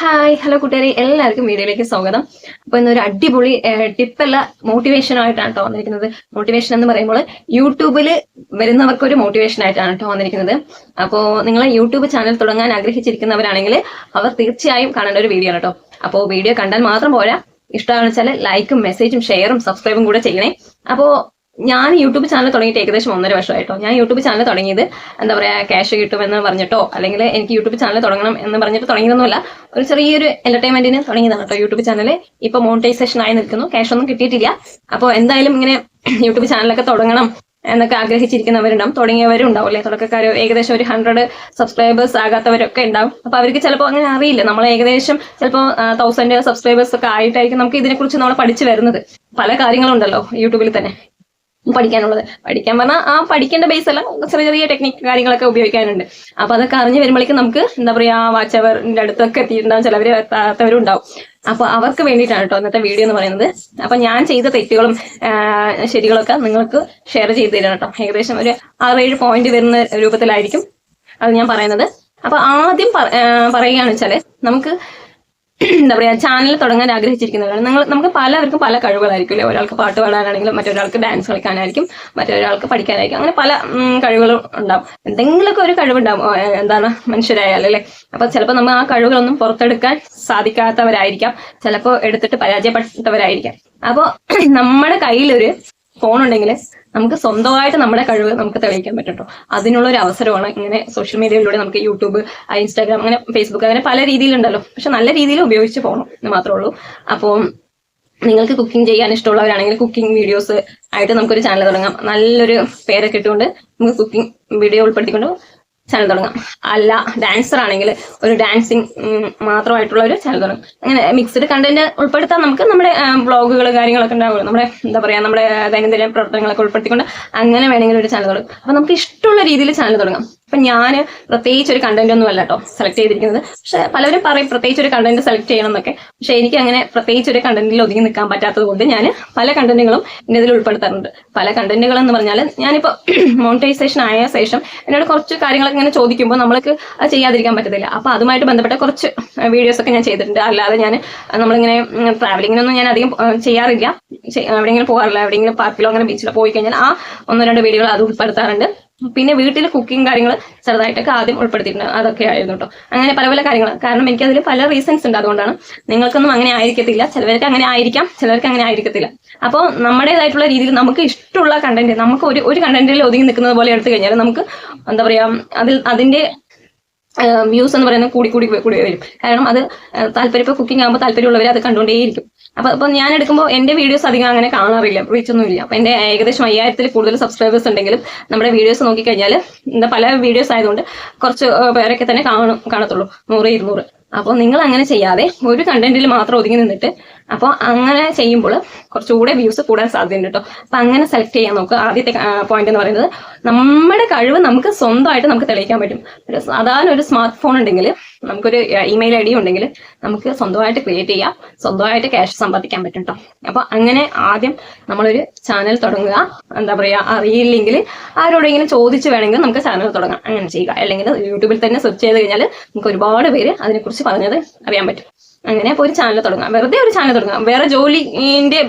Hi hello കൂട്ടുകാരെ എല്ലാവർക്കും വീഡിയോയിലേക്ക് സ്വാഗതം. അപ്പൊ ഇന്നൊരു അടിപൊളി ടിപ്പല്ല മോട്ടിവേഷൻ ആയിട്ടാണ് കേട്ടോ വന്നിരിക്കുന്നത്. മോട്ടിവേഷൻ എന്ന് പറയുമ്പോൾ യൂട്യൂബിൽ വരുന്നവർക്ക് ഒരു മോട്ടിവേഷൻ ആയിട്ടാണ് കേട്ടോ വന്നിരിക്കുന്നത്. അപ്പോൾ നിങ്ങൾ യൂട്യൂബ് ചാനൽ തുടങ്ങാൻ ആഗ്രഹിച്ചിരിക്കുന്നവരാണെങ്കിൽ അവർ തീർച്ചയായും കാണേണ്ട ഒരു വീഡിയോ ആണ് കേട്ടോ. അപ്പോൾ വീഡിയോ കണ്ടാൽ മാത്രം പോരാ. ഇഷ്ടമാണെന്ന് വെച്ചാൽ ലൈക്കും മെസ്സേജും ഷെയറും സബ്സ്ക്രൈബും കൂടെ ചെയ്യണേ. അപ്പോൾ ഞാൻ യൂട്യൂബ് ചാനൽ തുടങ്ങിയിട്ട് ഏകദേശം ഒന്നര വർഷമായിട്ടോ. ഞാൻ യൂട്യൂബ് ചാനൽ തുടങ്ങിയത് എന്താ പറയുക ക്യാഷ് കിട്ടുമെന്ന് പറഞ്ഞിട്ടോ അല്ലെങ്കിൽ എനിക്ക് യൂട്യൂബ് ചാനൽ തുടങ്ങണം എന്ന് പറഞ്ഞിട്ട് തുടങ്ങിയതൊന്നുമല്ല. ഒരു ചെറിയൊരു എന്റർടൈൻമെന്റിന് തുടങ്ങിയതാണ് കേട്ടോ യൂട്യൂബ് ചാനൽ ഇപ്പൊ മോണിറ്റൈസേഷൻ ആയി നിൽക്കുന്നു. ക്യാഷ് ഒന്നും കിട്ടിയിട്ടില്ല. അപ്പോൾ എന്തായാലും ഇങ്ങനെ യൂട്യൂബ് ചാനലൊക്കെ തുടങ്ങണം എന്നൊക്കെ ആഗ്രഹിച്ചിരിക്കുന്നവരുണ്ടാവും. തുടങ്ങിയവരും ഉണ്ടാവും അല്ലെ? തുടക്കക്കാർ ഏകദേശം ഒരു ഹൺഡ്രഡ് സബ്സ്ക്രൈബേഴ്സ് ആകാത്തവരൊക്കെ ഉണ്ടാവും. അപ്പൊ അവർക്ക് ചിലപ്പോൾ അങ്ങനെ അറിയില്ല. നമ്മൾ ഏകദേശം ചിലപ്പോൾ തൗസൻഡ് സബ്സ്ക്രൈബേഴ്സ് ഒക്കെ ആയിട്ടായിരിക്കും നമുക്ക് ഇതിനെക്കുറിച്ച് നമ്മൾ പഠിച്ചു വരുന്നത്. പല കാര്യങ്ങളുണ്ടല്ലോ യൂട്യൂബിൽ തന്നെ. പഠിക്കാനുള്ളത്. പഠിക്കാൻ പറഞ്ഞാൽ ആ പഠിക്കേണ്ട ബേസ് അല്ല ചെറിയ ചെറിയ ടെക്നിക്ക് കാര്യങ്ങളൊക്കെ ഉപയോഗിക്കാനുണ്ട്. അപ്പൊ അതൊക്കെ അറിഞ്ഞു വരുമ്പോഴേക്കും നമുക്ക് എന്താ പറയാ വാച്ച് അവറിന്റെ അടുത്തൊക്കെ എത്തിയിട്ടുണ്ടാവും. ചിലവര് എത്താത്തവരും ഉണ്ടാവും. അപ്പൊ അവർക്ക് വേണ്ടിയിട്ടാണ് കേട്ടോ ഇന്നത്തെ വീഡിയോ എന്ന് പറയുന്നത്. അപ്പൊ ഞാൻ ചെയ്ത തെറ്റുകളും ശരികളൊക്കെ നിങ്ങൾക്ക് ഷെയർ ചെയ്ത് തരാം കേട്ടോ ഏകദേശം ഒരു ആറേഴ് പോയിന്റ് വരുന്ന രൂപത്തിലായിരിക്കും അത് ഞാൻ പറയുന്നത്. അപ്പൊ ആദ്യം പറ- പറയുകയാണെന്ന് വെച്ചാൽ നമുക്ക് എന്താ പറയുക ചാനൽ തുടങ്ങാൻ ആഗ്രഹിച്ചിരിക്കുന്നവരാണ് നിങ്ങൾ നമുക്ക് പലവർക്കും പല കഴിവുകളായിരിക്കും അല്ലെ? ഒരാൾക്ക് പാട്ട് പാടാനാണെങ്കിലും മറ്റൊരാൾക്ക് ഡാൻസ് കളിക്കാനായിരിക്കും മറ്റൊരാൾക്ക് പഠിക്കാനായിരിക്കും. അങ്ങനെ പല കഴിവുകളും ഉണ്ടാവും. എന്തെങ്കിലുമൊക്കെ ഒരു കഴിവുണ്ടാവും. എന്താണ്? മനുഷ്യരായാലും അല്ലെ? അപ്പൊ ചിലപ്പോൾ നമ്മൾ ആ കഴിവുകളൊന്നും പുറത്തെടുക്കാൻ സാധിക്കാത്തവരായിരിക്കാം. ചിലപ്പോൾ എടുത്തിട്ട് പരാജയപ്പെട്ടവരായിരിക്കാം. അപ്പോൾ നമ്മുടെ കയ്യിലൊരു ഫോൺ ഉണ്ടെങ്കിൽ നമുക്ക് സ്വന്തമായിട്ട് നമ്മുടെ കഴിവ് നമുക്ക് തെളിയിക്കാൻ പറ്റട്ടോ. അതിനുള്ള ഒരു അവസരമാണ് ഇങ്ങനെ സോഷ്യൽ മീഡിയയിലൂടെ നമുക്ക് യൂട്യൂബ് ഇൻസ്റ്റാഗ്രാം അങ്ങനെ ഫേസ്ബുക്ക് അങ്ങനെ പല രീതിയിലുണ്ടല്ലോ. പക്ഷെ നല്ല രീതിയിൽ ഉപയോഗിച്ച് പോകണം എന്ന് മാത്രമേ ഉള്ളൂ. അപ്പോൾ നിങ്ങൾക്ക് കുക്കിംഗ് ചെയ്യാൻ ഇഷ്ടമുള്ളവരാണെങ്കിൽ കുക്കിംഗ് വീഡിയോസ് ആയിട്ട് നമുക്കൊരു ചാനൽ തുടങ്ങാം. നല്ലൊരു പേരൊക്കെ ഇട്ടുകൊണ്ട് നമുക്ക് കുക്കിംഗ് വീഡിയോ ഉൾപ്പെടുത്തിക്കൊണ്ട് ചാനൽ തുടങ്ങാം. അല്ല ഡാൻസർ ആണെങ്കിൽ ഒരു ഡാൻസിങ് മാത്രമായിട്ടുള്ള ഒരു ചാനൽ തുടങ്ങാം. അങ്ങനെ മിക്സ്ഡ് കണ്ടന്റ് ഉൾപ്പെടുത്താൻ നമുക്ക് നമ്മുടെ ബ്ലോഗുകൾ കാര്യങ്ങളൊക്കെ ഉണ്ടാവുള്ളൂ നമ്മുടെ എന്താ പറയാ നമ്മുടെ ദൈനംദിന പ്രവർത്തനങ്ങളൊക്കെ ഉൾപ്പെടുത്തിക്കൊണ്ട് അങ്ങനെ വേണമെങ്കിൽ ഒരു ചാനൽ തുടങ്ങും. അപ്പൊ നമുക്ക് ഇഷ്ടമുള്ള രീതിയിൽ ചാനൽ തുടങ്ങാം. അപ്പൊ ഞാൻ പ്രത്യേകിച്ച് ഒരു കണ്ടന്റ് ഒന്നും അല്ല കേട്ടോ സെലക്ട് ചെയ്തിരിക്കുന്നത്. പക്ഷെ പലരും പറയും പ്രത്യേകിച്ച് ഒരു കണ്ടന്റ് സെലക്ട് ചെയ്യണം എന്നൊക്കെ. പക്ഷെ എനിക്ക് അങ്ങനെ പ്രത്യേകിച്ച് ഒരു കണ്ടന്റിൽ ഒതുങ്ങി നിൽക്കാൻ പറ്റാത്തത് കൊണ്ട് ഞാൻ പല കണ്ടന്റുകളും എന്റെ ഇതിൽ ഉൾപ്പെടുത്താറുണ്ട്. പല കണ്ടന്റുകൾ എന്ന് പറഞ്ഞാൽ ഞാനിപ്പോൾ മോണിറ്റൈസേഷൻ ആയ ശേഷം എന്നോട് കുറച്ച് കാര്യങ്ങളൊക്കെ ഇങ്ങനെ ചോദിക്കുമ്പോൾ നമ്മൾക്ക് അത് ചെയ്യാതിരിക്കാൻ പറ്റത്തില്ല. അപ്പൊ അതുമായിട്ട് ബന്ധപ്പെട്ട കുറച്ച് വീഡിയോസ് ഒക്കെ ഞാൻ ചെയ്തിട്ടുണ്ട്. അല്ലാതെ ഞാൻ നമ്മളിങ്ങനെ ട്രാവലിങ്ങിനൊന്നും ഞാൻ അധികം ചെയ്യാറില്ല. എവിടെയെങ്കിലും പോകാറില്ല. എവിടെയെങ്കിലും പാർക്കിലോ അങ്ങനെ ബീച്ചിലോ പോയി കഴിഞ്ഞാൽ ആ ഒന്നോ രണ്ടോ വീഡിയോകൾ അത് ഉൾപ്പെടുത്താറുണ്ട്. പിന്നെ വീട്ടിൽ കുക്കിംഗ് കാര്യങ്ങൾ ചെറുതായിട്ടൊക്കെ ആദ്യം ഉൾപ്പെടുത്തിയിട്ടുണ്ട്. അതൊക്കെ ആയിരുന്നു കേട്ടോ അങ്ങനെ പല പല കാര്യങ്ങൾ കാരണം എനിക്ക് അതിൽ പല റീസൺസ് ഉണ്ട് അതുകൊണ്ടാണ്. നിങ്ങൾക്കൊന്നും അങ്ങനെ ആയിരിക്കത്തില്ല. ചിലവർക്ക് അങ്ങനെ ആയിരിക്കാം ചിലവർക്ക് അങ്ങനെ ആയിരിക്കത്തില്ല. അപ്പോൾ നമ്മുടേതായിട്ടുള്ള രീതിയിൽ നമുക്ക് ഇഷ്ടമുള്ള കണ്ടന്റ് നമുക്ക് ഒരു ഒരു കണ്ടന്റിൽ ഒതുങ്ങി നിൽക്കുന്നത് പോലെ എടുത്തു കഴിഞ്ഞാൽ നമുക്ക് എന്താ പറയാ അതിൽ അതിന്റെ വ്യൂസ് എന്ന് പറയുന്നത് കൂടി കൂടി കൂടി വരും. കാരണം അത് താല്പര്യം ഇപ്പോൾ കുക്കിംഗ് ആകുമ്പോൾ താല്പര്യമുള്ളവർ അത് കണ്ടുകൊണ്ടേയിരിക്കും. അപ്പൊ ഇപ്പൊ ഞാൻ എടുക്കുമ്പോൾ എന്റെ വീഡിയോസ് അധികം അങ്ങനെ കാണാറില്ല റീച്ച് ഒന്നും ഇല്ല അപ്പൊ എന്റെ ഏകദേശം അയ്യായിരത്തിൽ കൂടുതൽ സബ്സ്ക്രൈബേഴ്സ് ഉണ്ടെങ്കിലും നമ്മുടെ വീഡിയോസ് നോക്കിക്കഴിഞ്ഞാൽ എന്താ പല വീഡിയോസ് ആയതുകൊണ്ട് കുറച്ച് പേരൊക്കെ തന്നെ കാണും കാണത്തുള്ളൂ. നൂറ് ഇരുന്നൂറ്. അപ്പോൾ നിങ്ങൾ അങ്ങനെ ചെയ്യാതെ ഒരു കണ്ടന്റിൽ മാത്രം ഒതുങ്ങി നിന്നിട്ട് അപ്പോൾ അങ്ങനെ ചെയ്യുമ്പോൾ കുറച്ചുകൂടെ വ്യൂസ് കൂടാൻ സാധ്യതയുണ്ട് കേട്ടോ അപ്പൊ അങ്ങനെ സെലക്ട് ചെയ്യാൻ നോക്കുക. ആദ്യത്തെ പോയിന്റ് എന്ന് പറയുന്നത് നമ്മുടെ കഴിവ് നമുക്ക് സ്വന്തമായിട്ട് നമുക്ക് തെളിയിക്കാൻ പറ്റും. ഒരു സാധാരണ ഒരു സ്മാർട്ട് ഫോൺ ഉണ്ടെങ്കിൽ നമുക്കൊരു ഇമെയിൽ ഐ ഡി ഉണ്ടെങ്കിൽ നമുക്ക് സ്വന്തമായിട്ട് ക്രിയേറ്റ് ചെയ്യാം. സ്വന്തമായിട്ട് ക്യാഷ് സമ്പാദിക്കാൻ പറ്റും കേട്ടോ അപ്പോൾ അങ്ങനെ ആദ്യം നമ്മളൊരു ചാനൽ തുടങ്ങുക. എന്താ പറയാ അറിയില്ലെങ്കിൽ ആരോടെങ്കിലും ചോദിച്ച് വേണമെങ്കിൽ നമുക്ക് ചാനൽ തുടങ്ങാം. അങ്ങനെ ചെയ്യുക. അല്ലെങ്കിൽ യൂട്യൂബിൽ തന്നെ സെർച്ച് ചെയ്ത് കഴിഞ്ഞാൽ നമുക്ക് ഒരുപാട് പേര് അതിനെക്കുറിച്ച് പറഞ്ഞത് അറിയാൻ പറ്റും. അങ്ങനെ ഒരു ചാനൽ തുടങ്ങാം. വെറുതെ ഒരു ചാനൽ തുടങ്ങാം. വേറെ ജോലിന്റെ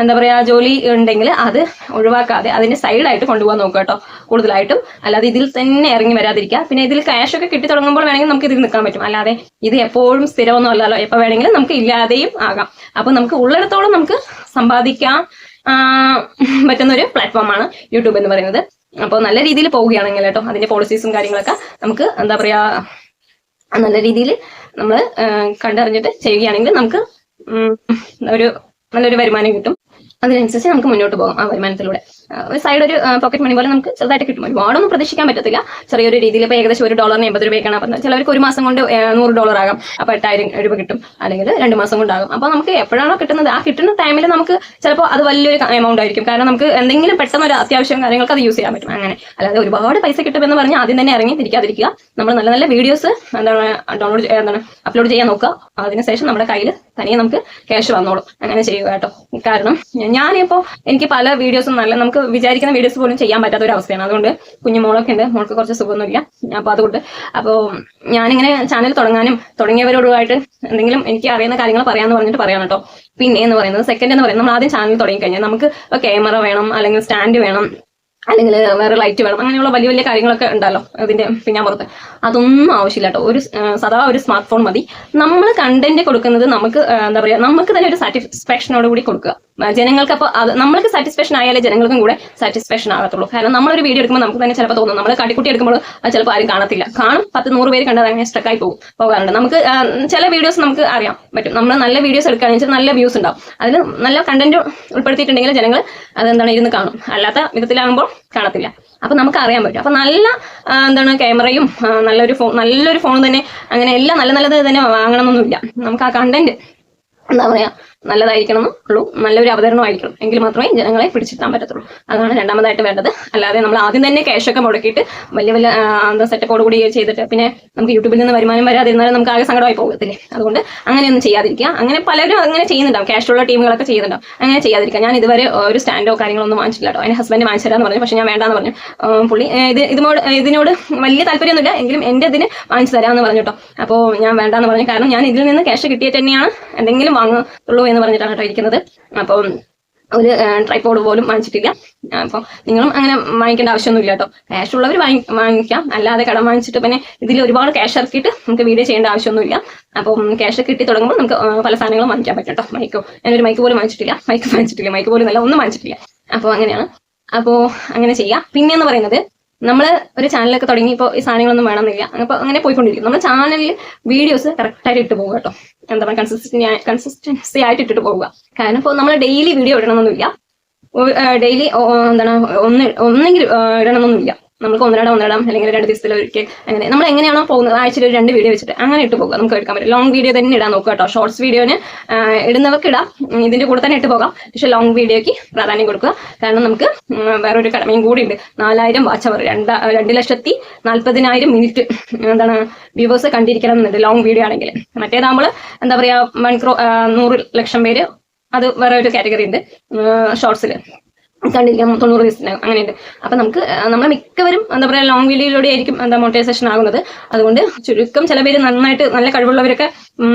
എന്താ പറയാ ജോലി ഉണ്ടെങ്കിൽ അത് ഒഴിവാക്കാതെ അതിന്റെ സൈഡായിട്ട് കൊണ്ടുപോകാൻ നോക്കുക കേട്ടോ കൂടുതലായിട്ടും. അല്ലാതെ ഇതിൽ തന്നെ ഇറങ്ങി വരാതിരിക്കുക. പിന്നെ ഇതിൽ ക്യാഷ് ഒക്കെ കിട്ടി തുടങ്ങുമ്പോൾ വേണമെങ്കിൽ നമുക്ക് ഇതിൽ നിൽക്കാൻ പറ്റും. അല്ലാതെ ഇത് എപ്പോഴും സ്ഥിരമൊന്നും അല്ലല്ലോ. എപ്പോൾ വേണമെങ്കിലും നമുക്ക് ഇല്ലാതെയും ആകാം. അപ്പൊ നമുക്ക് ഉള്ളിടത്തോളം നമുക്ക് സമ്പാദിക്കാൻ പറ്റുന്ന ഒരു പ്ലാറ്റ്ഫോമാണ് യൂട്യൂബ് എന്ന് പറയുന്നത്. അപ്പോൾ നല്ല രീതിയിൽ പോവുകയാണെങ്കിൽ കേട്ടോ അതിന്റെ പോളിസീസും കാര്യങ്ങളൊക്കെ നമുക്ക് എന്താ പറയാ നല്ല രീതിയിൽ നമ്മൾ കണ്ടറിഞ്ഞിട്ട് ചെയ്യുകയാണെങ്കിൽ നമുക്ക് ഒരു നല്ലൊരു വരുമാനം കിട്ടും. അതിനനുസരിച്ച് നമുക്ക് മുന്നോട്ട് പോകാം ആ വരുമാനത്തിലൂടെ. ഒരു സൈഡ് ഒരു പോക്കറ്റ് മണി പോലെ നമുക്ക് ചെറുതായിട്ട് കിട്ടും. ഒരുപാടൊന്നും പ്രതീക്ഷിക്കാൻ പറ്റത്തില്ല. ചെറിയൊരു രീതിയിൽ ഇപ്പോൾ ഏകദേശം ഒരു ഡോളറിന് എൺപത് രൂപയ്ക്കാണ് അപ്പം ചിലവർക്ക് ഒരു മാസം കൊണ്ട് നൂറ് ഡോളർ ആകും. അപ്പോൾ എട്ടായിരം രൂപ കിട്ടും. അല്ലെങ്കിൽ രണ്ട് മാസം കൊണ്ടാകും അപ്പോൾ നമുക്ക് എപ്പോഴാണോ കിട്ടുന്നത് ആ കിട്ടുന്ന ടൈമിൽ നമുക്ക് ചിലപ്പോൾ അത് വലിയൊരു എമൗണ്ട് ആയിരിക്കും. കാരണം നമുക്ക് എന്തെങ്കിലും പെട്ടെന്ന് ഒരു അത്യാവശ്യം കാര്യങ്ങൾക്ക് അത് യൂസ് ചെയ്യാൻ പറ്റും. അങ്ങനെ. അല്ലാതെ ഒരുപാട് പൈസ കിട്ടുമെന്ന് പറഞ്ഞ് ആദ്യം തന്നെ ഇറങ്ങി തിരിക്കാതിരിക്കുക. നമ്മൾ നല്ല നല്ല വീഡിയോസ് എന്താണ് ഡൗൺലോഡ് എന്താണ് അപ്ലോഡ് ചെയ്യാൻ നോക്കുക. അതിനുശേഷം നമ്മുടെ കയ്യിൽ തനിയെ നമുക്ക് ക്യാഷ് വന്നോളും. അങ്ങനെ ചെയ്യുക കേട്ടോ. കാരണം ഞാനിപ്പോൾ എനിക്ക് പല വീഡിയോസും നല്ല നമുക്ക് നമുക്ക് വിചാരിക്കുന്ന വീഡിയോസ് പോലും ചെയ്യാൻ പറ്റാത്ത ഒരു അവസ്ഥയാണ് അതുകൊണ്ട് കുഞ്ഞു മോളൊക്കെ ഉണ്ട്. മോൾക്ക് കുറച്ച് സുഖമൊന്നുമില്ല. അപ്പോൾ അതുകൊണ്ട് അപ്പോൾ ഞാനിങ്ങനെ ചാനൽ തുടങ്ങാനും തുടങ്ങിയവരോടുമായിട്ട് എന്തെങ്കിലും എനിക്ക് അറിയുന്ന കാര്യങ്ങൾ പറയാമെന്ന് പറഞ്ഞിട്ട് പറയാം കേട്ടോ പിന്നെ എന്ന് പറയുന്നത് സെക്കൻഡ് എന്ന് പറയുന്നത് നമ്മൾ ആദ്യം ചാനൽ തുടങ്ങി കഴിഞ്ഞാൽ നമുക്ക് ക്യാമറ വേണം അല്ലെങ്കിൽ സ്റ്റാൻഡ് വേണം അല്ലെങ്കിൽ വേറെ ലൈറ്റ് വേണം. അങ്ങനെയുള്ള വലിയ വലിയ കാര്യങ്ങളൊക്കെ ഉണ്ടല്ലോ അതിന്റെ പിന്നെ പുറത്ത്. അതൊന്നും ആവശ്യമില്ല കേട്ടോ ഒരു സദാ ഒരു സ്മാർട്ട് ഫോൺ മതി. നമ്മൾ കണ്ടന്റ് കൊടുക്കുന്നത് നമുക്ക് എന്താ പറയുക നമുക്ക് തന്നെ ഒരു സാറ്റിസ്ഫാക്ഷനോട് കൂടി കൊടുക്കുക. ജനങ്ങൾക്ക് അപ്പോൾ അത് നമ്മൾക്ക് സാറ്റിസ്ഫാക്ഷൻ ആയാലേ ജനങ്ങൾക്കും കൂടെ സാറ്റിസ്ഫാക്ഷൻ ആകത്തുള്ളൂ. കാരണം നമ്മളൊരു വീഡിയോ എടുക്കുമ്പോൾ നമുക്ക് തന്നെ ചിലപ്പോൾ തോന്നും നമ്മൾ കടിക്കുട്ടി എടുക്കുമ്പോൾ ചിലപ്പോൾ ആരും കാണത്തില്ല. കാണും പത്ത് നൂറ് പേര് കണ്ടത് അങ്ങനെ സ്ട്രക്കായി പോകും പോകാറുണ്ട്. നമുക്ക് ചില വീഡിയോസ് നമുക്ക് അറിയാം പറ്റും. നമ്മൾ നല്ല വീഡിയോസ് എടുക്കുകയാണെന്ന് വെച്ചാൽ നല്ല വ്യൂസ് ഉണ്ടാവും. അതിൽ നല്ല കണ്ടന്റ് ഉൾപ്പെടുത്തിയിട്ടുണ്ടെങ്കിൽ ജനങ്ങൾ അതെന്താണ് ഇരുന്ന് കാണും. അല്ലാത്ത വിധത്തിലാകുമ്പോൾ കാണത്തില്ല. അപ്പൊ നമുക്ക് അറിയാൻ പറ്റും. അപ്പൊ നല്ല എന്താണ് ക്യാമറയും നല്ലൊരു ഫോൺ നല്ലൊരു ഫോൺ തന്നെ അങ്ങനെ എല്ലാം നല്ല നല്ലത് തന്നെ വാങ്ങണമെന്നൊന്നുമില്ല നമുക്ക് ആ കണ്ടന്റ് എന്താ പറയാ നല്ലതായിരിക്കണം ഉള്ളൂ. നല്ലൊരു അവതരണമായിരിക്കണം എങ്കിൽ മാത്രമേ ജനങ്ങളെ പിടിച്ചിട്ടാൻ പറ്റത്തുള്ളൂ. അതാണ് രണ്ടാമതായിട്ട് വേണ്ടത്. അല്ലാതെ നമ്മൾ ആദ്യം തന്നെ ക്യാഷൊക്കെ മുടക്കിയിട്ട് വലിയ വലിയ സെറ്റപ്പോട് കൂടി ചെയ്തിട്ട് പിന്നെ നമുക്ക് യൂട്യൂബിൽ നിന്ന് വരുമാനം വരാതിരുന്നാലും നമുക്ക് ആകെ സങ്കടമായി പോകത്തില്ലേ? അതുകൊണ്ട് അങ്ങനെയൊന്നും ചെയ്യാതിരിക്കുക. അങ്ങനെ പലരും അങ്ങനെ ചെയ്യുന്നുണ്ടാവും. ക്യാഷുള്ള ടീമുകളൊക്കെ ചെയ്യുന്നുണ്ടാവും. അങ്ങനെ ചെയ്യാതിരിക്കുക. ഞാൻ ഇതുവരെ ഒരു സ്റ്റാൻഡോ കാര്യങ്ങളൊന്നും വാങ്ങിച്ചില്ല കേട്ടോ എന്റെ ഹസ്ബൻഡ് വാങ്ങിച്ചു തരാന്ന് പറഞ്ഞു. പക്ഷെ ഞാൻ വേണ്ടാന്ന് പറഞ്ഞു. പുള്ളി ഇത് ഇതിനോട് ഇതിനോട് വലിയ താല്പര്യമൊന്നുമില്ല. എങ്കിലും എന്റെ ഇതിന് വാങ്ങിച്ചു തരാമെന്ന് പറഞ്ഞു കേട്ടോ. അപ്പോൾ ഞാൻ വേണ്ടാന്ന് പറഞ്ഞു. കാരണം ഞാൻ ഇതിൽ നിന്ന് ക്യാഷ് കിട്ടിയിട്ട് തന്നെയാണ് എന്തെങ്കിലും വാങ്ങുള്ളൂ എന്ന് പറഞ്ഞിട്ടാണ് കേട്ടോ ഇരിക്കുന്നത്. അപ്പം ഒരു ട്രൈപോഡ് പോലും വാങ്ങിച്ചിട്ടില്ല. അപ്പോൾ നിങ്ങളും അങ്ങനെ വാങ്ങിക്കേണ്ട ആവശ്യമൊന്നുമില്ല കേട്ടോ. ക്യാഷ് ഉള്ളവർ വാങ്ങി വാങ്ങിക്കാം. അല്ലാതെ കടം വാങ്ങിച്ചിട്ട് പിന്നെ ഇതിൽ ഒരുപാട് ക്യാഷ് ഇറക്കിയിട്ട് നമുക്ക് വീഡിയോ ചെയ്യേണ്ട ആവശ്യമൊന്നുമില്ല. അപ്പം ക്യാഷ് കിട്ടി തുടങ്ങുമ്പോൾ നമുക്ക് പല സാധനങ്ങളും വാങ്ങിക്കാൻ പറ്റും കേട്ടോ. മൈക്കോ ഞാനൊരു മൈക്ക് പോലും വാങ്ങിച്ചിട്ടില്ല. മൈക്ക് വാങ്ങിച്ചിട്ടില്ല. മൈക്ക് പോലും നല്ല ഒന്നും വാങ്ങിച്ചിട്ടില്ല. അപ്പോൾ അങ്ങനെയാണ്. അപ്പോൾ അങ്ങനെ ചെയ്യാം. പിന്നെ എന്ന് പറയുന്നത് നമ്മൾ ഒരു ചാനലൊക്കെ തുടങ്ങി ഇപ്പോൾ ഈ സാധനങ്ങളൊന്നും വേണമെന്നില്ല. അപ്പോൾ അങ്ങനെ പോയിക്കൊണ്ടിരിക്കും. നമ്മൾ ചാനലിൽ വീഡിയോസ് കറക്റ്റായിട്ട് ഇട്ട് പോകുക കേട്ടോ. എന്താ പറയുക കൺസിസ്റ്റൻസി കൺസിസ്റ്റൻസി ആയിട്ട് ഇട്ടിട്ട് പോവുക. കാരണം ഇപ്പോൾ നമ്മൾ ഡെയിലി വീഡിയോ ഇടണമെന്നൊന്നുമില്ല ഡെയിലി എന്താണ് ഒന്ന് ഒന്നെങ്കിൽ ഇടണമെന്നൊന്നുമില്ല നമുക്ക് ഒന്നിടാം ഒന്നിടാം അല്ലെങ്കിൽ രണ്ട് ദിവസത്തിൽ ഒരിക്കൽ അങ്ങനെ. നമ്മൾ എങ്ങനെയാണോ പോകുന്നത് ആഴ്ചയിൽ ഒരു രണ്ട് വീഡിയോ വെച്ചിട്ട് അങ്ങനെ ഇട്ട് പോകുക നമുക്ക് എടുക്കാൻ പറ്റും. ലോങ് വീഡിയോ തന്നെ ഇടാൻ നോക്കുക കേട്ടോ. ഷോർട്സ് വീഡിയോന് ഇടുന്നവർക്ക് ഇടാം. ഇതിന്റെ കൂടെ തന്നെ ഇട്ട് പോകാം. പക്ഷെ ലോങ് വീഡിയോക്ക് പ്രാധാന്യം കൊടുക്കുക. കാരണം നമുക്ക് വേറെ വേറൊരു കടമയും കൂടി ഉണ്ട്. നാലായിരം വാച്ച് അവർ രണ്ട് രണ്ട് ലക്ഷത്തി നാൽപ്പതിനായിരം മിനിറ്റ് എന്താണ് വ്യൂവേഴ്സ് കണ്ടിരിക്കണം എന്നുണ്ട് ലോങ് വീഡിയോ ആണെങ്കിൽ. മറ്റേതാകുമ്പോൾ എന്താ പറയാ വൺ ക്രോ നൂറ് ലക്ഷം പേര് അത് വേറെ ഒരു കാറ്റഗറി ഉണ്ട്. ഷോർട്സിൽ കണ്ടിരിക്കാം തൊണ്ണൂറ് ദിവസത്തിനകം. അങ്ങനെയുണ്ട്. അപ്പൊ നമുക്ക് നമ്മൾ മിക്കവരും എന്താ പറയാ ലോങ് വീഡിയോയിലൂടെ ആയിരിക്കും എന്താ മോട്ടിവേഷൻ ആകുന്നത്. അതുകൊണ്ട് ചുരുക്കം ചില പേര് നന്നായിട്ട് നല്ല കഴിവുള്ളവരൊക്കെ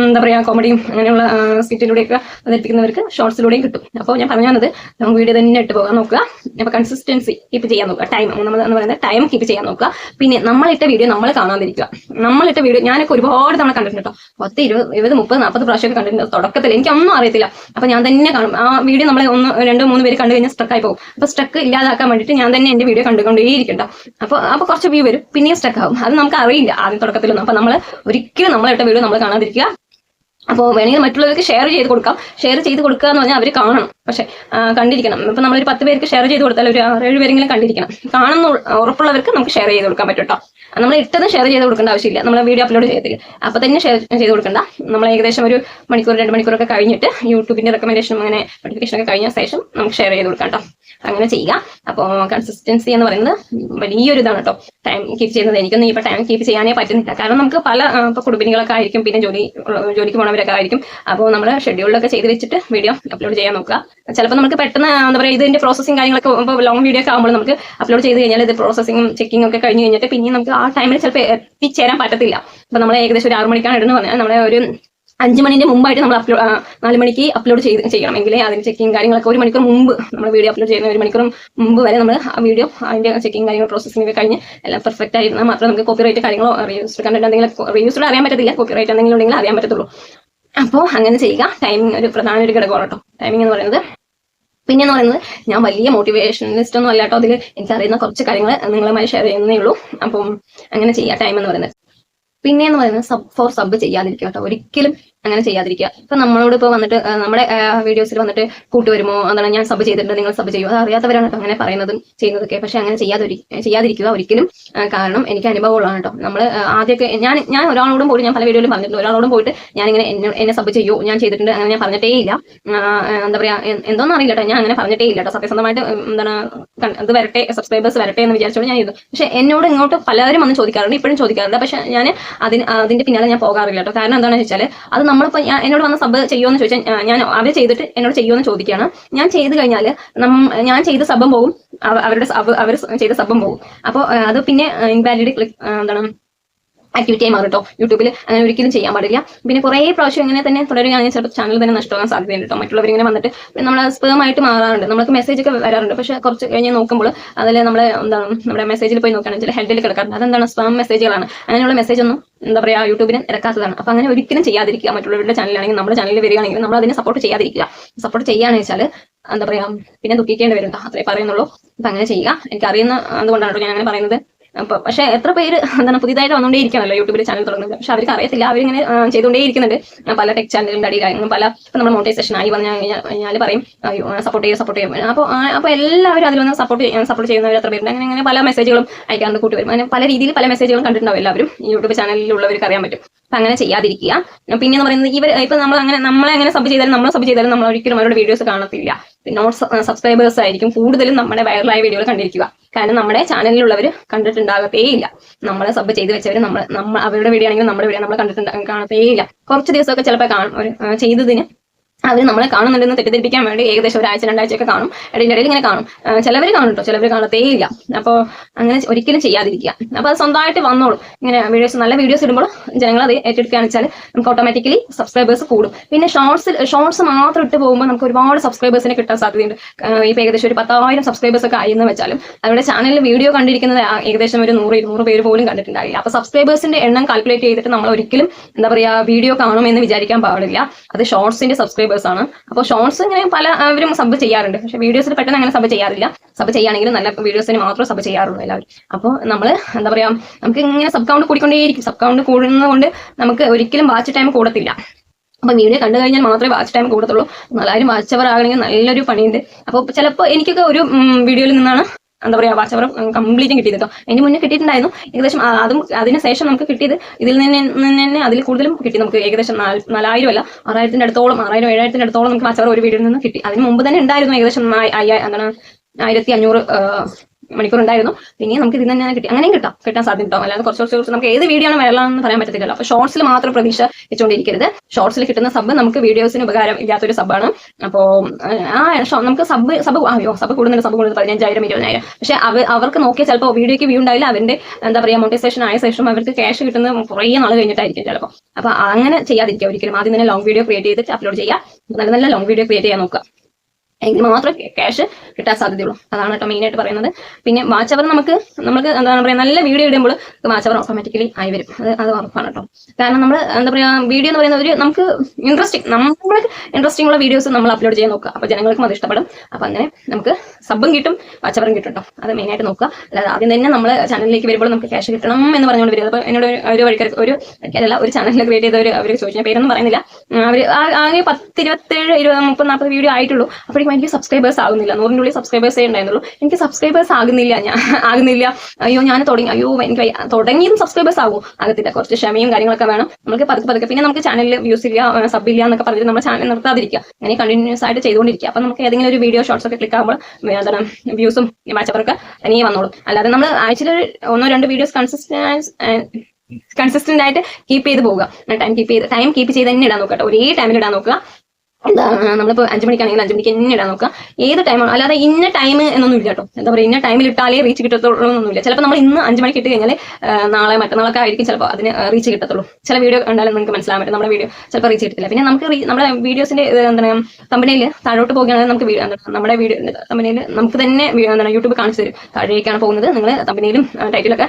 എന്താ പറയാ കോമഡിയും അങ്ങനെയുള്ള സ്കിറ്റിലൂടെയൊക്കെ അവതരിപ്പിക്കുന്നവർക്ക് ഷോർട്സിലൂടെയും കിട്ടും. അപ്പോൾ ഞാൻ പറഞ്ഞു വന്നത് ലോങ് വീഡിയോ തന്നെ ഇട്ട് പോകാൻ നോക്കുക. അപ്പൊ കൺസിസ്റ്റൻസി കീപ്പ് ചെയ്യാൻ നോക്കുക. ടൈം നമ്മൾ എന്ന് പറയുന്നത് ടൈം കീപ്പ് ചെയ്യാൻ നോക്കുക. പിന്നെ നമ്മളിട്ട വീഡിയോ നമ്മൾ കാണാതിരിക്കുക. നമ്മളിട്ട വീഡിയോ ഞാനൊക്കെ ഒരുപാട് തവണ കണ്ടിട്ടുണ്ട് കേട്ടോ പത്ത് ഇരുപത് ഇരുപത് മുപ്പത് നാൽപ്പത് പ്രാവശ്യമൊക്കെ കണ്ടിട്ടുണ്ട്. തുടക്കത്തിൽ എനിക്കൊന്നും അറിയത്തില്ല. അപ്പൊ ഞാൻ തന്നെ കാണും. ആ വീഡിയോ നമ്മളെ ഒന്ന് രണ്ടോ മൂന്ന് പേര് കണ്ടു കഴിഞ്ഞാൽ സ്ട്രക്ക് ആയി പോകും അപ്പൊ സ്ട്രക്ക് ഇല്ലാതാക്കാൻ വേണ്ടിയിട്ട് ഞാൻ തന്നെ എന്റെ വീഡിയോ കണ്ടുകൊണ്ടേയിരിക്കണ്ട. അപ്പൊ അപ്പൊ കുറച്ച് വ്യൂ വരും. പിന്നെയും സ്റ്റക്ക് ആവും. അത് നമുക്ക് അറിയില്ല ആദ്യം തുടക്കത്തിലൊന്നും. അപ്പൊ നമ്മൾ ഒരിക്കലും നമ്മളിട്ട വീഡിയോ നമ്മൾ കാണാതിരിക്കുക. അപ്പോൾ വേണമെങ്കിൽ മറ്റുള്ളവർക്ക് ഷെയർ ചെയ്ത് കൊടുക്കാം. ഷെയർ ചെയ്ത് കൊടുക്കുക എന്ന് പറഞ്ഞാൽ അവർ കാണണം. പക്ഷേ കണ്ടിരിക്കണം. ഇപ്പൊ നമ്മളൊരു പത്ത് പേർക്ക് ഷെയർ ചെയ്ത് കൊടുത്താൽ ഒരു ഏഴ് പേരെങ്കിലും കണ്ടിരിക്കണം. കാണുന്ന ഉറപ്പുള്ളവർക്ക് നമുക്ക് ഷെയർ ചെയ്ത് കൊടുക്കാൻ പറ്റും കേട്ടോ നമ്മൾ ഇട്ടത് ഷെയർ ചെയ്ത് കൊടുക്കേണ്ട ആവശ്യമില്ല. നമ്മൾ വീഡിയോ അപ്ലോഡ് ചെയ്തില്ല അപ്പൊ തന്നെ ഷെയർ ചെയ്ത് കൊടുക്കണ്ട. നമ്മൾ ഏകദേശം ഒരു മണിക്കൂർ രണ്ട് മണിക്കൂറൊക്കെ കഴിഞ്ഞിട്ട് യൂട്യൂബിന്റെ റെക്കമെൻഡേഷനും അങ്ങനെ നോട്ടിഫിക്കേഷൻ ഒക്കെ കഴിഞ്ഞ ശേഷം നമുക്ക് ഷെയർ ചെയ്ത് കൊടുക്കാം കേട്ടോ അങ്ങനെ ചെയ്യുക. അപ്പോൾ കൺസിസ്റ്റൻസി എന്ന് പറയുന്നത് വലിയൊരു ഇതാണ് കേട്ടോ. ടൈം കീപ്പ് ചെയ്യുന്നത്. എനിക്കൊന്നും ഇപ്പൊ ടൈം കീപ്പ് ചെയ്യാനേ പറ്റുന്നില്ല. കാരണം നമുക്ക് പല ഇപ്പോൾ ഇപ്പൊ കുടുംബിനികളൊക്കെ ആയിരിക്കും. പിന്നെ ജോലി ജോലിക്ക് പോണവരൊക്കെ ആയിരിക്കും. അപ്പോൾ നമ്മൾ ഷെഡ്യൂളിലൊക്കെ ചെയ്ത് വെച്ചിട്ട് വീഡിയോ അപ്ലോഡ് ചെയ്യാൻ നോക്കുക. ചിലപ്പോൾ നമുക്ക് പെട്ടെന്ന് എന്താ പറയുക ഇതിന്റെ പ്രോസസ്സിംഗ് കാര്യങ്ങളൊക്കെ ഇപ്പോൾ ലോങ് വീഡിയോ ഒക്കെ ആകുമ്പോൾ നമുക്ക് അപ്ലോഡ് ചെയ്ത് കഴിഞ്ഞാൽ ഇത് പ്രോസസ്സിങ്ങും ചെക്കിംഗ് ഒക്കെ കഴിഞ്ഞ് കഴിഞ്ഞിട്ട് പിന്നെ നമുക്ക് ആ ടൈമിൽ ചിലപ്പോൾ എത്തിച്ചേരാൻ പറ്റത്തില്ല. അപ്പോൾ നമ്മൾ ഏകദേശം ഒരു ആറ് മണിക്കാണ് ഇടുന്നത്. പറഞ്ഞാൽ നമ്മളെ ഒരു അഞ്ച് മണിന്റെ മുമ്പായിട്ട് നമ്മൾ അപ്ലോഡ് നാല് മണിക്ക് അപ്ലോഡ് ചെയ്ത് ചെയ്യണം എങ്കിലേ അതിന് ചെക്കിങ് കാര്യങ്ങളൊക്കെ ഒരു മണിക്കൂർ മുമ്പ് നമ്മൾ വീഡിയോ അപ്ലോഡ് ചെയ്യുന്ന ഒരു മണിക്കൂർ മുമ്പ് വരെ നമ്മൾ ആ വീഡിയോ അതിന്റെ ചെക്കിങ് കാര്യങ്ങൾ പ്രോസസ്സിംഗ് ഒക്കെ കഴിഞ്ഞ് എല്ലാം പെർഫെക്റ്റ് ആയിരുന്നാൽ മാത്രം നമുക്ക് കോപ്പിറൈറ്റ് കാര്യങ്ങളോ റീയൂസ്ഡ് കണ്ടിട്ട് എന്തെങ്കിലും റീയൂസ്ഡ് അറിയാൻ പറ്റത്തില്ല കോപ്പിറൈറ്റ് എന്തെങ്കിലും ഉണ്ടെങ്കിൽ അറിയാൻ പറ്റത്തുള്ളൂ. അപ്പോൾ അങ്ങനെ ചെയ്യുക. ടൈമിംഗ് ഒരു പ്രധാന ഒരു ഘടകമാണ് കേട്ടോ ടൈമിംഗ് എന്ന് പറയുന്നത് പിന്നെ എന്ന് പറയുന്നത് ഞാൻ വലിയ മോട്ടിവേഷനിസ്റ്റ് ഒന്നും അല്ല കേട്ടോ അതിൽ എനിക്കറിയുന്ന കുറച്ച് കാര്യങ്ങൾ നിങ്ങളുമായി ഷെയർ ചെയ്യുന്നേ ഉള്ളൂ. അപ്പം അങ്ങനെ ചെയ്യുക ടൈം എന്ന് പറയുന്നത്. പിന്നെ എന്ന് പറയുന്നത് സബ് ഫോർ സബ് ചെയ്യാതിരിക്കുക കേട്ടോ. ഒരിക്കലും അങ്ങനെ ചെയ്യാതിരിക്കുക. ഇപ്പൊ നമ്മളോട് ഇപ്പൊ വന്നിട്ട് നമ്മുടെ വീഡിയോസിൽ വന്നിട്ട് കൂട്ടുവരുമോ? അതാണ് ഞാൻ സബ് ചെയ്തിട്ടുണ്ട് നിങ്ങൾ സബ് ചെയ്യുമോ? അത് അറിയാത്തവരാണ് കേട്ടോ അങ്ങനെ പറയുന്നതും ചെയ്യുന്നതൊക്കെ. പക്ഷെ അങ്ങനെ ചെയ്യാതെ ചെയ്യാതിരിക്കുക ഒരിക്കലും കാരണം എനിക്ക് അനുഭവമുള്ളതാണ് കേട്ടോ നമ്മൾ ആദ്യമൊക്കെ ഞാൻ ഞാൻ ഒരാളോടും പോയിട്ട് ഞാൻ പല വീഡിയോയിലും പറഞ്ഞിട്ടുണ്ട് ഒരാളോടും പോയിട്ട് ഞാനിങ്ങനെ എന്നെ എന്നെ സബ് ചെയ്യൂ ഞാൻ ചെയ്തിട്ടുണ്ട് അങ്ങനെ ഞാൻ പറഞ്ഞിട്ടേ ഇല്ല. എന്താ പറയാ എന്തോന്നും അറിയില്ല കേട്ടോ ഞാൻ അങ്ങനെ പറഞ്ഞിട്ടേ ഇല്ല കേട്ടോ സത്യസന്ധമായിട്ട് എന്താണ് ഇത് വരട്ടെ സബ്സ്ക്രൈബേഴ്സ് വരട്ടെ എന്ന് വിചാരിച്ചോണ്ട് ഞാൻ ചെയ്തു പക്ഷെ എന്നോട് ഇങ്ങോട്ട് പലരും വന്ന് ചോദിക്കാറുണ്ട് ഇപ്പോഴും ചോദിക്കാറുണ്ട്. പക്ഷെ ഞാൻ അതിന് അതിന്റെ പിന്നാലെ ഞാൻ പോകാറില്ല കേട്ടോ കാരണം എന്താണെന്ന് വെച്ചാൽ അത് നമ്മളിപ്പോ ഞാൻ എന്നോട് വന്ന സബ് ചെയ്യുമെന്ന് ചോദിച്ചാൽ ഞാൻ അവർ ചെയ്തിട്ട് എന്നോട് ചെയ്യുമെന്ന് ചോദിക്കുകയാണ്. ഞാൻ ചെയ്ത് കഴിഞ്ഞാൽ ഞാൻ ചെയ്ത സബം പോകും അവരുടെ അവർ ചെയ്ത സബം പോകും അപ്പോൾ അത് പിന്നെ ഇൻവാലിഡ് എന്താണ് ആക്ടിവിറ്റി ആയി മാറും കേട്ടോ യൂട്യൂബിൽ അങ്ങനെ ഒരിക്കലും ചെയ്യാൻ പാടില്ല. പിന്നെ കുറേ പ്രാവശ്യം ഇങ്ങനെ തന്നെ തുടരുകയാണെങ്കിൽ ചിലപ്പോൾ ചാനൽ തന്നെ നഷ്ടമാകാൻ സാധ്യതയുണ്ട് കേട്ടോ മറ്റുള്ളവർ ഇങ്ങനെ വന്നിട്ട് നമ്മൾ സ്പേമായിട്ട് മാറാറുണ്ട്. നമുക്ക് മെസ്സേജ് ഒക്കെ വരാറുണ്ട്. പക്ഷേ കുറച്ച് കഴിഞ്ഞ് നോക്കുമ്പോൾ അതിൽ നമ്മൾ എന്താണ് നമ്മുടെ മെസ്സേജിൽ പോയി നോക്കുകയാണെങ്കിൽ ഹെഡിൽ കിടക്കാറുണ്ട്. അതെന്താണ്? സ്പാം മെസ്സേജുകളാണ് അങ്ങനെയുള്ള മെസ്സേജ് ഒന്നും എന്താ പറയുക യൂട്യൂബിന് ഇറക്കാത്തതാണ്. അപ്പോൾ അങ്ങനെ ഒരിക്കലും ചെയ്യാതിരിക്കുക. മറ്റുള്ളവരുടെ ചാനലാണെങ്കിൽ നമ്മുടെ ചാനലിൽ വരികയാണെങ്കിൽ നമ്മൾ അതിനെ സപ്പോർട്ട് ചെയ്യാതിരിക്കുക. സപ്പോർട്ട് ചെയ്യുകയാണെന്ന് വെച്ചാൽ എന്താ പറയുക പിന്നെ ദുഃഖിക്കേണ്ടി വരും അത്രേ പറയുന്നുള്ളൂ. അപ്പം അങ്ങനെ ചെയ്യുക. എനിക്ക് അറിയുന്ന അതുകൊണ്ടാണ് ഞാൻ അങ്ങനെ പറയുന്നത്. പക്ഷെ എത്ര പേര് എന്താണ് പുതിയതായിട്ട് വന്നുകൊണ്ടേ ഇരിക്കണല്ലോ യൂട്യൂബിൽ ചാനൽ തുടങ്ങുന്നത്. പക്ഷെ അവർക്ക് അറിയത്തില്ല. അവരിങ്ങനെ ചെയ്തുകൊണ്ടേ ഇരിക്കുന്നുണ്ട് പല ടെക് അടി കാര്യങ്ങളും പല നമ്മൾ മോണിറ്റൈസേഷൻ ആയി വന്നു കഴിഞ്ഞാൽ പറയും സപ്പോർട്ട് ചെയ്യും സപ്പോർട്ട് ചെയ്യും. അപ്പോൾ അപ്പോൾ എല്ലാവരും അതിൽ വന്ന് സപ്പോർട്ട് സപ്പോർട്ട് ചെയ്യുന്നവർ എത്ര പേരുണ്ട്? അങ്ങനെ അങ്ങനെ പല മെസ്സേജുകളും അയക്കാറുണ്ട് കൂട്ടി വരും. അങ്ങനെ പല രീതിയിൽ പല മെസ്സേജുകളും കണ്ടിട്ടുണ്ടാവും എല്ലാവരും. യൂട്യൂബ് ചാനലിലുള്ളവർക്ക് അറിയാൻ പറ്റും. അപ്പൊ അങ്ങനെ ചെയ്യാതിരിക്കുക. പിന്നെ എന്ന് പറയുന്നത് ഇവർ ഇപ്പൊ നമ്മൾ അങ്ങനെ നമ്മളെ അങ്ങനെ സബ് ചെയ്താലും നമ്മളെ സബ് ചെയ്താലും നമ്മൾ ഒരിക്കലും അവരുടെ വീഡിയോസ് കാണത്തില്ല. നോട്ട് സബ്സ്ക്രൈബേഴ്സ് ആയിരിക്കും കൂടുതലും നമ്മുടെ വൈറലായ വീഡിയോകൾ കണ്ടിരിക്കുക. കാരണം നമ്മുടെ ചാനലിലുള്ളവർ കണ്ടിട്ടുണ്ടാകത്തേ ഇല്ല നമ്മളെ സബ് ചെയ്ത് വെച്ചവർ നമ്മൾ നമ്മൾ അവരുടെ വീഡിയോ ആണെങ്കിലും നമ്മുടെ വീഡിയോ നമ്മൾ കണ്ടിട്ടുണ്ടാകും കാണത്തേ ഇല്ല കുറച്ച് ദിവസമൊക്കെ ചിലപ്പോൾ കാണും. ഒരു ചെയ്തതിന് അവർ നമ്മളെ കാണുന്നുണ്ടെന്ന് തെറ്റിദ്ധരിപ്പിക്കാൻ വേണ്ടി ഏകദേശം ഒരാഴ്ച രണ്ടാഴ്ചയൊക്കെ കാണും. ഇടയിൽ ഇങ്ങനെ കാണും. ചിലവർ കാണും കേട്ടോ. ചിലവർ കാണത്തേ ഇല്ല അപ്പോൾ അങ്ങനെ ഒരിക്കലും ചെയ്യാതിരിക്കുക. അപ്പോൾ അത് സ്വന്തമായിട്ട് വന്നോളും. ഇങ്ങനെ വീഡിയോസ് നല്ല വീഡിയോസ് ഇടുമ്പോൾ ജനങ്ങൾ അത് ഏറ്റെടുക്കുകയാണെന്ന് വെച്ചാൽ നമുക്ക് ഓട്ടോമാറ്റിക്കലി സബ്സ്ക്രൈബേഴ്സ് കൂടും. പിന്നെ ഷോർട്സ് ഷോർട്സ് മാത്രം ഇട്ട് പോകുമ്പോൾ നമുക്ക് ഒരുപാട് സബ്സ്ക്രൈബേഴ്സിനെ കിട്ടാൻ സാധ്യതയുണ്ട്. ഇപ്പോൾ ഏകദേശം ഒരു പത്തായിരം സബ്സ്ക്രൈബേഴ്സ് ഒക്കെ ആയി എന്ന് വെച്ചാലും അവരുടെ ചാനലിൽ വീഡിയോ കണ്ടിരിക്കുന്നത് ഏകദേശം ഒരു നൂറ് ഇരുന്നൂറ് പേര് പോലും കണ്ടിട്ടുണ്ടാവില്ല. അപ്പോൾ സബ്സ്ക്രൈബേഴ്സിന്റെ എണ്ണം കാൽക്കുലേറ്റ് ചെയ്തിട്ട് നമ്മൾ ഒരിക്കലും എന്താ പറയുക വീഡിയോ കാണുമെന്ന് വിചാരിക്കാൻ പാടില്ല. അത് ഷോർട്സിന്റെ സബ്സ്ക്രൈബേഴ്സ് ആണ്. അപ്പോൾ ഷോർട്സ് ഇങ്ങനെ പല അവരും സബ് ചെയ്യാറുണ്ട്. പക്ഷേ വീഡിയോസിൽ പെട്ടെന്ന് അങ്ങനെ സബ് ചെയ്യാറില്ല. സബ് ചെയ്യുകയാണെങ്കിലും നല്ല വീഡിയോസിന് മാത്രം സബ് ചെയ്യാറുള്ളൂ എല്ലാവരും. അപ്പോൾ നമ്മൾ എന്താ പറയാ നമുക്ക് ഇങ്ങനെ സബ് കൗണ്ട് കൂടിക്കൊണ്ടേയിരിക്കും. സബ് കൗണ്ട് കൂടുന്നതുകൊണ്ട് നമുക്ക് ഒരിക്കലും വാച്ച് ടൈം കൂടത്തില്ല. അപ്പൊ വീഡിയോ കണ്ടു കഴിഞ്ഞാൽ മാത്രമേ വാച്ച് ടൈം കൂടത്തുള്ളൂ. നല്ലവരും വാച്ചവർ ആകണമെങ്കിൽ നല്ലൊരു പണിയുണ്ട്. അപ്പോൾ ചിലപ്പോൾ എനിക്കൊക്കെ ഒരു വീഡിയോയിൽ നിന്നാണ് എന്താ പറയാ വാച്ചവറും കംപ്ലീറ്റും കിട്ടിയത് കേട്ടോ അതിന് മുന്നേ കിട്ടിയിട്ടുണ്ടായിരുന്നു. ഏകദേശം അതും അതിന് ശേഷം നമുക്ക് കിട്ടിയത് ഇതിൽ നിന്ന് തന്നെ അതിൽ കൂടുതലും കിട്ടി. നമുക്ക് ഏകദേശം നാല് നാലായിരം അല്ല ആറായിരത്തിന്റെ അടുത്തോളം ആറായിരം ഏഴായിരത്തിന്റെ അടുത്തോളം നമുക്ക് വാച്ച് ഒരു വീഡിയോയിൽ നിന്ന് കിട്ടി. അതിന് മുമ്പ് തന്നെ ഉണ്ടായിരുന്നു ഏകദേശം എന്താണ് ആയിരത്തി അഞ്ഞൂറ് മണിക്കൂർ ഉണ്ടായിരുന്നു പിന്നെ നമുക്ക് ഇതിൽ തന്നെ കിട്ടി. അങ്ങനെയും കിട്ടാം. കിട്ടാൻ സാധ്യത ഉണ്ടാവും അല്ലാതെ കുറച്ച് കുറച്ച് കുറച്ച് നമുക്ക് ഏത് വീഡിയോ ആണ് വരലാണെന്ന് പറയാൻ പറ്റത്തില്ലല്ലോ. അപ്പോൾ ഷോർട്സിൽ മാത്രം പ്രതീക്ഷ വെച്ചുകൊണ്ടിരിക്കരുത് ഷോർട്സിൽ കിട്ടുന്ന സബ് നമുക്ക് വീഡിയോസിന് ഉപകാരം ഇല്ലാത്തൊരു സബ്ബാണ് അപ്പോൾ ആ നമുക്ക് സബ് സബ് അയ്യോ സബ് കൂടുതൽ സബ് കൂടുതൽ പതിനഞ്ചായിരം ഇരുപതിനായിരം. പക്ഷേ അവ അവർക്ക് നോക്കിയാൽ ചിലപ്പോൾ വീഡിയോയ്ക്ക് വ്യൂ ഉണ്ടായില്ല അവരുടെ എന്താ പറയുക മോണിറ്റൈസേഷൻ ആയ ശേഷം അവർക്ക് ക്യാഷ് കിട്ടുന്ന കുറേ നാൾ കഴിഞ്ഞിട്ടായിരിക്കും ചിലപ്പോൾ അപ്പോൾ അങ്ങനെ ചെയ്യാതിരിക്കുക ഒരിക്കലും. ആദ്യം തന്നെ ലോങ് വീഡിയോ ക്രിയേറ്റ് ചെയ്തിട്ട് അപ്ലോഡ് ചെയ്യുക. നല്ല നല്ല ലോങ് വീഡിയോ ക്രിയേറ്റ് ചെയ്യാൻ നോക്കുക. എങ്കിൽ മാത്രമേ ക്യാഷ് കിട്ടാൻ സാധ്യതയുള്ളൂ. അതാണ് കേട്ടോ മെയിൻ ആയിട്ട് പറയുന്നത്. പിന്നെ വാച്ച് അവർ നമുക്ക് നമുക്ക് എന്താണ് പറയുക നല്ല വീഡിയോ ഇടുമ്പോൾ വാച്ച് അവർ ഓട്ടോമാറ്റിക്കലി ആയി വരും. അത് അത് ഉറപ്പാണ് കേട്ടോ കാരണം നമ്മൾ എന്താ പറയുക വീഡിയോ എന്ന് പറയുന്ന ഒരു നമുക്ക് ഇൻട്രസ്റ്റിംഗ് നമ്മൾ ഇൻട്രസ്റ്റിംഗ് ഉള്ള വീഡിയോസ് നമ്മൾ അപ്ലോഡ് ചെയ്യാൻ നോക്കുക. അപ്പോൾ ജനങ്ങൾക്കും അത് ഇഷ്ടപ്പെടും. അപ്പോൾ അങ്ങനെ നമുക്ക് സബ്ബും കിട്ടും വാച്ച് അവറും കിട്ടും കേട്ടോ അത് മെയിൻ ആയിട്ട് നോക്കുക. അല്ലാതെ ആദ്യം തന്നെ നമ്മൾ ചാനലിലേക്ക് വരുമ്പോൾ നമുക്ക് ക്യാഷ് കിട്ടണം എന്ന് പറഞ്ഞുകൊണ്ട് വരും അപ്പോൾ എന്നോട് ഒരു- വഴിക്കാർ ഒരു അല്ല ഒരു ചാനലിൽ ക്രിയേറ്റ് ചെയ്ത ഒരു അവർ ചോദിച്ചാൽ പേരൊന്നും പറയുന്നില്ല. അവർ ആകെ പത്തിരുപത്തേഴ് ഇരുപത് മുപ്പത് നാൽപ്പത് വീഡിയോ ആയിട്ടുള്ളൂ. അപ്പോഴേക്കും എനിക്ക് സബ്സ്ക്രൈബേഴ്സ് ആകുന്നില്ല. നൂറിന്റെ ഉള്ളിൽ സബ്സ്ക്രൈബേഴ്സേ ഉണ്ടായിരുന്നുള്ളൂ. എനിക്ക് സബ്സ്ക്രൈബേഴ്സ് ആകുന്നില്ല. ഞാൻ ആകുന്നില്ല. അയ്യോ ഞാൻ തുടങ്ങി. അയ്യോ എനിക്ക്. തുടങ്ങിയതും സബ്സ്ക്രൈബേഴ്സ് ആകും. ആകത്തില്ല. കുറച്ച് ക്ഷമയും കാര്യങ്ങളൊക്കെ വേണം. നമുക്ക് പതുക്കെ പതുക്കെ. പിന്നെ നമുക്ക് ചാനലിൽ വ്യൂസ് ഇല്ല സബ് ഇല്ല എന്നൊക്കെ പറഞ്ഞിട്ട് നമ്മൾ ചാനൽ നിർത്താതിരിക്കുക. അങ്ങനെ കണ്ടിന്യൂസ് ആയിട്ട് ചെയ്തുകൊണ്ടിരിക്കുക. അപ്പം നമുക്ക് ഏതെങ്കിലും ഒരു വീഡിയോ ഷോർട്സ് ഒക്കെ ക്ലിക്ക് ആകുമ്പോൾ എന്താണ് വ്യൂസും വാച്ചവർക്ക് തനിയെ വന്നോളും. അല്ലാതെ നമ്മൾ ആഴ്ചയിൽ ഒന്നോ രണ്ടോ വീഡിയോസ് കൺസിസ്റ്റൻസ് കൺസിസ്റ്റന്റ് ആയിട്ട് കീപ്പ് ചെയ്ത് പോവുക. ടൈം കീപ്പ് ചെയ്ത് ടൈം കീപ്പ് ചെയ്ത് തന്നെ ഇടാൻ നോക്കുക ഒരേ ടൈമിൽ ഇടാൻ നോക്കുക. നമ്മളിപ്പോൾ അഞ്ച് മണിക്കാണെങ്കിൽ അഞ്ച് മണിക്ക് തന്നെ ഇടാൻ നോക്കുക. ഏത് ടൈമാണ് അല്ലാതെ ഇന്ന ടൈം എന്നൊന്നും ഇല്ല കേട്ടോ. എന്താ പറയുക ഇന്ന ടൈമിൽ ഇട്ടാലേ റീച്ച് കിട്ടത്തുള്ളൂ എന്നൊന്നും ഇല്ല ചിലപ്പോൾ നമ്മൾ ഇന്ന് അഞ്ച് മണിക്ക് ഇട്ട് കഴിഞ്ഞാൽ നാളെ മറ്റന്നാളൊക്കെ ആയിരിക്കും ചിലപ്പോൾ അതിന് റീച്ച് കിട്ടത്തുള്ളൂ. ചില വീഡിയോ കണ്ടാലും നമുക്ക് മനസ്സിലാൻ പറ്റും നമ്മുടെ വീഡിയോ ചിലപ്പോൾ റീച്ച് കിട്ടില്ല പിന്നെ നമുക്ക് നമ്മുടെ വീഡിയോസിന്റെ എന്താണ് കമ്പനിയിൽ താഴോട്ട് പോകുകയാണെങ്കിൽ നമുക്ക് നമ്മുടെ വീഡിയോ കമ്പനിയിൽ നമുക്ക് തന്നെ എന്താ യൂട്യൂബ് കാണിച്ചു തരും. താഴേക്കാണ് പോകുന്നത്. നിങ്ങൾ കമ്പനിയിലും ടൈറ്റിലൊക്കെ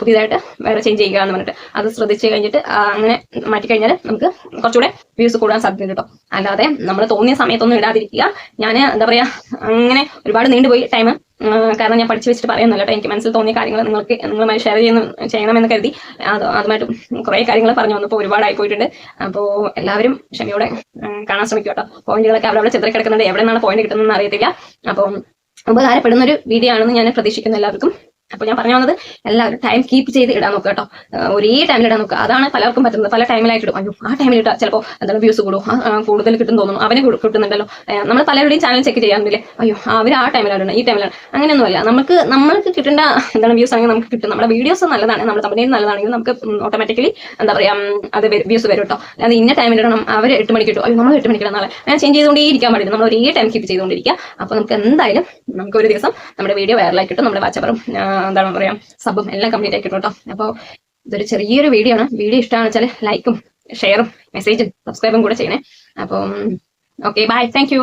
പുതിയതായിട്ട് വേറെ ചേഞ്ച് ചെയ്യുക എന്ന് പറഞ്ഞിട്ട്. അത് ശ്രദ്ധിച്ച് കഴിഞ്ഞിട്ട് അങ്ങനെ മാറ്റി കഴിഞ്ഞാൽ നമുക്ക് കുറച്ചുകൂടെ വ്യൂസ് കൂടാൻ സാധ്യത കേട്ടോ അല്ലാതെ നമ്മൾ തോന്നിയ സമയത്തൊന്നും ഇടാതിരിക്കുക. ഞാൻ എന്താ പറയാ അങ്ങനെ ഒരുപാട് നീണ്ടുപോയി ടൈം കാരണം ഞാൻ പഠിച്ചു വെച്ചിട്ട് പറയുന്നില്ല കേട്ടോ എനിക്ക് മനസ്സിൽ തോന്നിയ കാര്യങ്ങൾ നിങ്ങൾക്ക് നിങ്ങളുമായി ഷെയർ ചെയ്യുന്ന ചെയ്യണമെന്ന് കരുതി. അത് അതുമായിട്ട് കുറേ കാര്യങ്ങൾ പറഞ്ഞു വന്നപ്പോൾ ഒരുപാടായി പോയിട്ടുണ്ട്. അപ്പോൾ എല്ലാവരും ക്ഷമയോടെ കാണാൻ ശ്രമിക്കുക കേട്ടോ പോയിന്റുകളൊക്കെ അവിടെ അവിടെ കിടക്കുന്നുണ്ട്. എവിടെ നിന്നാണ് പോയിന്റ് കിട്ടുന്നതെന്ന് അറിയത്തില്ല. അപ്പോൾ ഉപകാരപ്പെടുന്ന ഒരു വീഡിയോ ആണെന്ന് ഞാൻ പ്രതീക്ഷിക്കുന്നു എല്ലാവർക്കും. അപ്പൊ ഞാൻ പറഞ്ഞു വന്നത് എല്ലാവരും ടൈം കീപ്പ് ചെയ്ത് ഇടാൻ നോക്കുക കേട്ടോ. ഒരേ ടൈമിൽ ഇടാൻ നോക്കുക അതാണ് പലർക്കും പറ്റുന്നത്. പല ടൈമിലായിട്ട് ഇടും. അയ്യോ ആ ടൈമിൽ ഇട്ടാൽ ചിലപ്പോൾ എന്താണ് വ്യൂസ് കൂടും. കൂടുതൽ കിട്ടും തോന്നുന്നു. അവന് കൂടു- കിട്ടുന്നുണ്ടല്ലോ. നമ്മൾ പലരുടെയും ചാനൽ ചെക്ക് ചെയ്യാറുണ്ടല്ലേ? അയ്യോ അവർ ആ ടൈമിലാണ് ഈ ടൈമിലാണ് അങ്ങനെയൊന്നുമല്ല. നമുക്ക് നമ്മൾക്ക് കിട്ടേണ്ട എന്താണ് വ്യൂസ് ആണെങ്കിൽ നമുക്ക് കിട്ടും. നമ്മുടെ വീഡിയോസ് നല്ലതാണ്. നമ്മുടെ തമ്പനയിൽ നല്ലതാണെങ്കിൽ നമുക്ക് ഓട്ടോമാറ്റിക്കലി എന്താ പറയാ അത് വ്യൂസ് വരും കേട്ടോ. അല്ലാതെ ഇന്ന ടൈമിൽ ഇടണം. അവർ എട്ട് മണിക്ക് കിട്ടും. അയ്യോ നമ്മൾ എട്ട് മണിക്ക് ഇടാൻ നാളെ. അങ്ങനെ ചേഞ്ച് ചെയ്തുകൊണ്ടേ ഇരിക്കാൻ പാടില്ല. നമ്മൾ ഒരേ ടൈം കീപ്പ് ചെയ്തുകൊണ്ടിരിക്കുക അപ്പോൾ നമുക്ക് എന്തായാലും നമുക്ക് ഒരു ദിവസം നമ്മുടെ വീഡിയോ വൈറലായി കിട്ടും. നമ്മുടെ വാച്ചവറും എന്താണ് പറയാ സബും എല്ലാം കംപ്ലീറ്റ് ആയി കിട്ടും. അപ്പോൾ ഇതൊരു ചെറിയൊരു വീഡിയോ ആണ്. വീഡിയോ ഇഷ്ടമാണെന്ന് വെച്ചാൽ ലൈക്കും ഷെയറും മെസ്സേജും സബ്സ്ക്രൈബും കൂടെ ചെയ്യണേ. അപ്പം ഓക്കെ ബൈ താങ്ക്